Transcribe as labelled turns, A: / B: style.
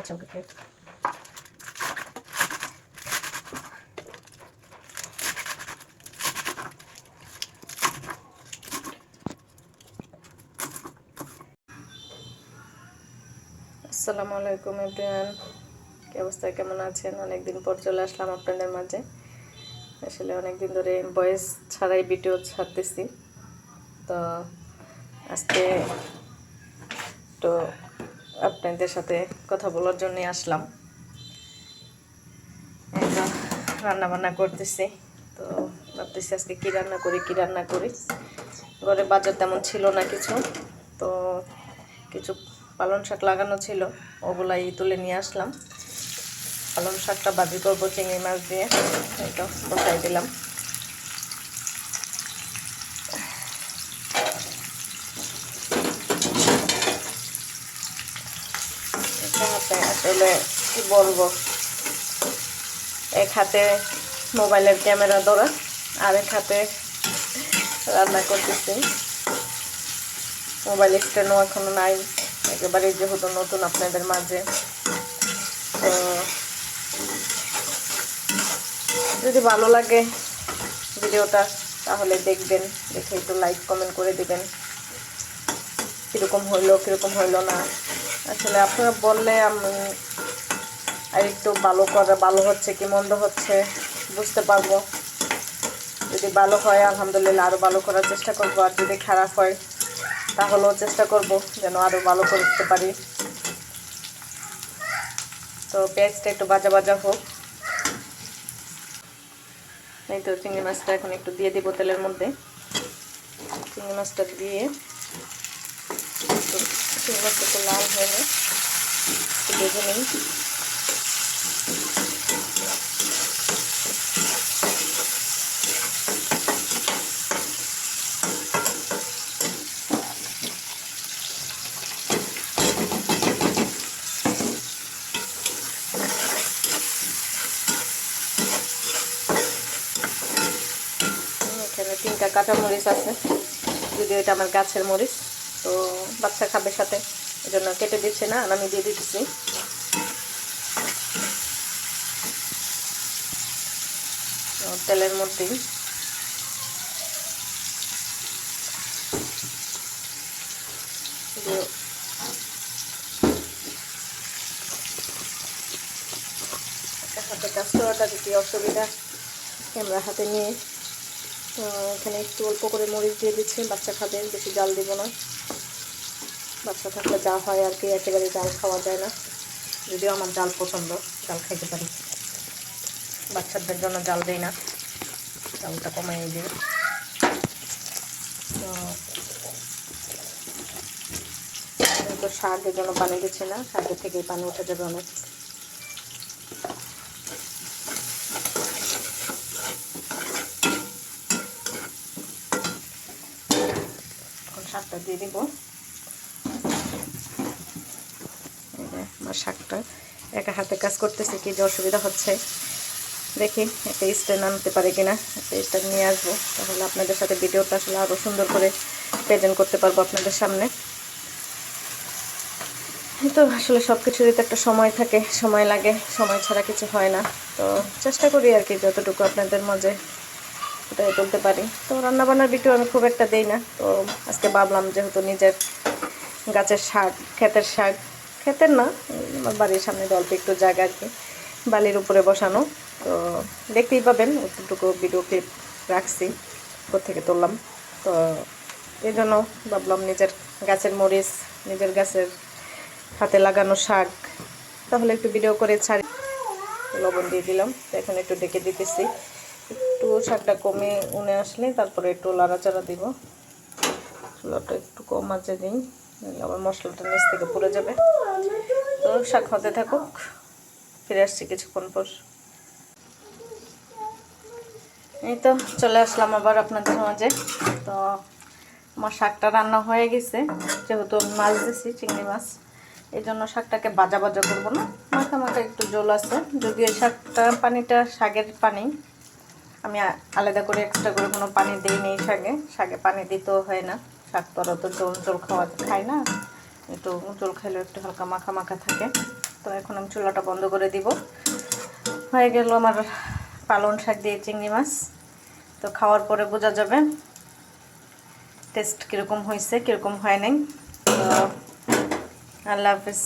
A: আচ্ছা ওকে আসসালামু আলাইকুম, এভরিওয়ান। কি অবস্থা? কেমন আছেন? অনেকদিন পর চলে আসলাম আপনাদের মাঝে। আসলে অনেকদিন ধরে ভয়েস ছাড়াই ভিডিও ছাড়তেছি। তো আজকে তো আপনাদের সাথে কথা বলার জন্যই আসলাম। রান্না বান্না করতেছি। তো ভাবতেছি আজকে কী রান্না করি, কী রান্না করি? ঘরে বাজার তেমন ছিল না কিছু। তো কিছু পালং শাক লাগানো ছিল, ওগুলাই তুলে নিয়ে আসলাম। পালং শাকটা বাজি করব, চিংড়ি মাছ দিয়ে। তো বসাই দিলাম এটা হাতে আসলে কি বলব? এক হাতে মোবাইলের ক্যামেরা ধরা আর এক হাতে রান্না করতেছি। মোবাইল স্ট্যান্ডও এখনও নাই, একেবারে যেহেতু নতুন আপনাদের মাঝে। তো যদি ভালো লাগে ভিডিওটা, তাহলে দেখবেন, দেখে একটু লাইক কমেন্ট করে দেবেন। কীরকম হইল কীরকম হইল না। আসলে আপনারা বললে আমি আর একটু ভালো করা, ভালো হচ্ছে কি, মন্দ হচ্ছে, বুঝতে পারব। যদি ভালো হয়, আলহামদুলিল্লাহ আরও ভালো করার চেষ্টা করব, আর যদি খারাপ হয়, তাহলেও চেষ্টা করব যেন আরও ভালো করতে পারি। তো পেঁয়াজটা একটু বাজা বাজা হোক। এই তো চিংড়ি মাছটা এখন একটু দিয়ে দিব তেলের মধ্যে। চিংড়ি মাছটা দিয়ে মাছটা একটু লাল হয়ে একটু ভেজে নিই। তিনটা কাঁচা মরিচ আছে। যদিও এটা আমার গাছের মরিচ। তো বাচ্চা খাবে সাথে। এই জন্য কেটে দিচ্ছে না, আর আমি দিয়ে দিচ্ছি তেলের মধ্যেই হাতে কাজ করাটা যদি অসুবিধা, ক্যামেরা হাতে নিয়ে এখানে একটু অল্প করে মরিচ দিয়ে দিচ্ছি। বাচ্চা খাবে, বেশি জাল দেবো না। বাচ্চা থাকলে যা হয় আর কি, একেবারে জাল খাওয়া যায় না। যদিও আমার জাল পছন্দ, জাল খাইতে পারি। বাচ্চাদের জন্য জাল দেই না। জালটা কমাই দিই। তো শাকের জন্য পানি দিচ্ছি না। শাকের থেকেই পানি উঠে যাবে অনেক। শাকটা দিয়ে দিব। আমার শাকটা একা হাতে কাজ করতেছে কি যে অসুবিধা হচ্ছে। দেখি একটা স্ট্যান্ড আনতে পারে কিনা একটা স্ট্যান্ড নিয়ে আসব। তাহলে আপনাদের সাথে ভিডিওটা আসলে আরও সুন্দর করে প্রেজেন্ট করতে পারব আপনাদের সামনে। তো আসলে সব কিছুরই তো একটা সময় থাকে সময় লাগে সময় ছাড়া কিছু হয় না। তো চেষ্টা করি আর কি যতটুকু আপনাদের মাঝে ওটাই তুলতে পারি। তো রান্নাবান্নার ভিডিও আমি খুব একটা দেই না। তো আজকে ভাবলাম যেহেতু নিজের গাছের শাক, ক্ষেতের শাক, ক্ষেতের না আমার বাড়ির সামনে অল্প একটু জায়গা আর কি, বালির উপরে বসানো। তো দেখতেই পাবেন, অতটুকু ভিডিও ক্লিপ রাখছি থেকে তুললাম। তো এই জন্য ভাবলাম নিজের গাছের মরিচ, নিজের গাছের হাতে লাগানো শাক, তাহলে একটু ভিডিও করে ছাড়ি। লবণ দিয়ে দিলাম এখন একটু ডেকে দিতেছি। শাকটা কমে উনে আসলে তারপরে একটু লাড়াচাড়া দিব। চুলাটা একটু কম আছে দিই আবার মশলাটা নিচ থেকে পুড়ে যাবে। তো শাক হতে থাকুক, ফিরে আসছি কিছুক্ষণ পর। এই তো চলে আসলাম আবার আপনাদের মাঝে। তো আমার শাকটা রান্না হয়ে গেছে, যেহেতু আমি মাছ দিছি, চিংড়ি মাছ। এই জন্য শাকটাকে বাজা বাজা করব না। মাখা মাখা একটু জল আছে, যদিও শাকটা পানিটা শাকের পানি আমি আলাদা করে এক্সট্রা করে কোনো পানি দিই নেই শাকে। শাকে পানি দিতেও হয় না। শাক তো আর অত জল জল খাওয়া খায় না। একটু জল খাইলেও একটু হালকা মাখা মাখা থাকে। তো এখন আমি চুলাটা বন্ধ করে দিব। হয়ে গেল আমার পালন শাক দিয়ে চিংড়ি মাছ। তো খাওয়ার পরে বোঝা যাবে টেস্ট কীরকম হয়েছে, কীরকম হয় নাই। তো আল্লাহ হাফিজ।